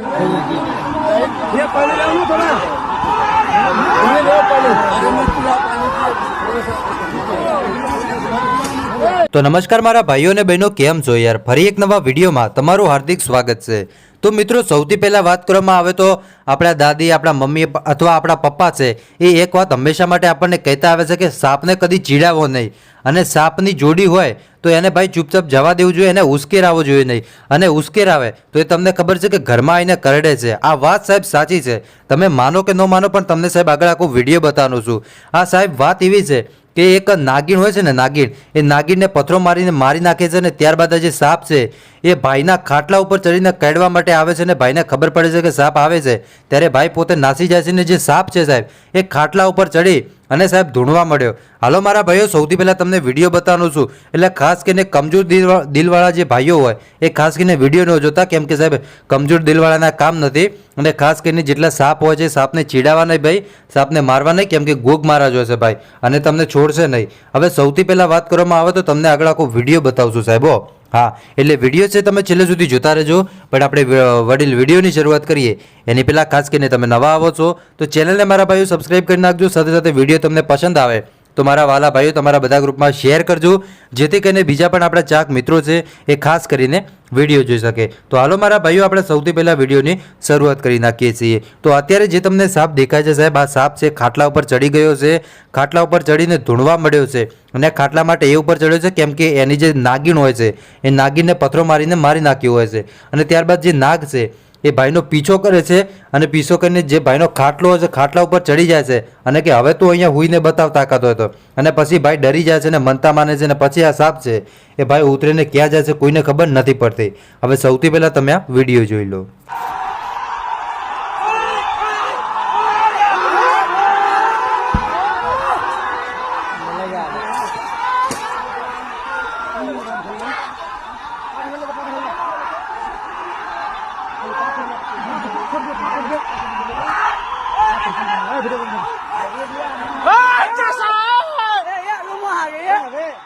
ये पाणी लाव ना थोडा पाणी लाव पाणी તો નમસ્કાર મારા ભાઈઓ અને બહેનો કેમ છો યાર ફરી એક નવા વિડીયોમાં તમારું હાર્દિક સ્વાગત છે તો મિત્રો સૌથી પહેલાં વાત કરવામાં આવે તો આપણા દાદી આપણા મમ્મી અથવા આપણા પપ્પા છે એ એક વાત હંમેશા માટે આપણને કહેતા આવે છે કે સાપને કદી ચીડાવો નહીં અને સાપની જોડી હોય તો એને ભાઈ ચૂપચાપ જવા દેવું જોઈએ, એને ઉશ્કેરાવો જોઈએ નહીં. અને ઉશ્કેરાવે તો એ તમને ખબર છે કે ઘરમાં આવીને કરડે છે. આ વાત સાહેબ સાચી છે. તમે માનો કે ન માનો, પણ તમને સાહેબ આગળ આખો વીડિયો બતાવવાનો છું. આ સાહેબ વાત એવી છે કે એક નાગીણ હોય છે ને નાગીણ, એ નાગીણને પથ્થરો મારીને મારી નાખે છે ને ત્યારબાદ જે સાપ છે, એ ભાઈના ખાટલા ઉપર ચડીને કાઢવા માટે આવે છે ને ભાઈને ખબર પડે છે કે સાપ આવે છે. ત્યારે ભાઈ પોતે નાસી જાય છે ને જે સાપ છે સાહેબ, એ ખાટલા ઉપર ચડી અને સાહેબ ધૂણવા મળ્યો. હાલો મારા ભાઈઓ, સૌથી પહેલાં તમને વીડિયો બતાવવાનું છું. એટલે ખાસ કરીને કમજોર દિલવા- દિલવાળા જે ભાઈઓ હોય, એ ખાસ કરીને વીડિયો ન જોતા, કેમ કે સાહેબ, કમજોર દિલવાળાના કામ નથી. અને ખાસ કરીને જેટલા સાપ હોય છે, સાપને ચીડાવા નહીં ભાઈ, સાપને મારવા નહીં, કેમ કે ગોગ મારા જોશે ભાઈ. અને તમને છોડશે નહીં. હવે સૌથી પહેલાં વાત કરવામાં આવે તો તમને આગળ આખો વીડિયો બતાવશું સાહેબ હો, એટલે વીડિયો છે તમે છેલ્લે સુધી જોતા રહેજો, પણ આપણે વડીલ વિડીયોની શરૂઆત કરીએ. એની પહેલાં ખાસ કરીને તમે નવા આવો છો, તો ચેનલને મારા ભાઈઓ સબસ્ક્રાઈબ કરી નાખજો, સાથે સાથે વીડિયો તમને પસંદ આવે. તો મારા વાલા ભાઈઓ, તમારા બધા ગ્રુપમાં શેર કરજો, જેથી કરીને બીજા પણ આપણા ચાક મિત્રો છે એ ખાસ કરીને વીડિયો જોઈ શકે. તો હાલો મારા ભાઈઓ, આપણે સૌથી પહેલાં વિડીયોની શરૂઆત કરી નાખીએ છીએ. તો અત્યારે જે તમને સાપ દેખાય છે સાહેબ, આ સાપ છે, ખાટલા ઉપર ચડી ગયો છે. ખાટલા ઉપર ચડીને ધૂણવા મળ્યો છે અને ખાટલા માટે એ ઉપર ચડ્યો છે, કેમ કે એની જે નાગીણ હોય છે, એ નાગીનને પથ્થરો મારીને મારી નાખ્યો હોય છે. અને ત્યારબાદ જે નાગ છે એ ભાઈનો પીછો કરે છે અને પીછો કરીને જે ભાઈનો ખાટલો છે ખાટલા ઉપર ચડી જાય છે અને કે હવે તો અહીંયા હુઈને બતાવ તાકાત હોય તો. અને પછી ભાઈ ડરી જાય છે ને મનતા માને છે ને પછી આ સાપ છે, એ ભાઈ ઉતરીને ક્યાં જાય છે કોઈને ખબર નથી પડતી. હવે સૌથી પહેલાં તમે આ વીડિયો જોઈ લો. ভিডিও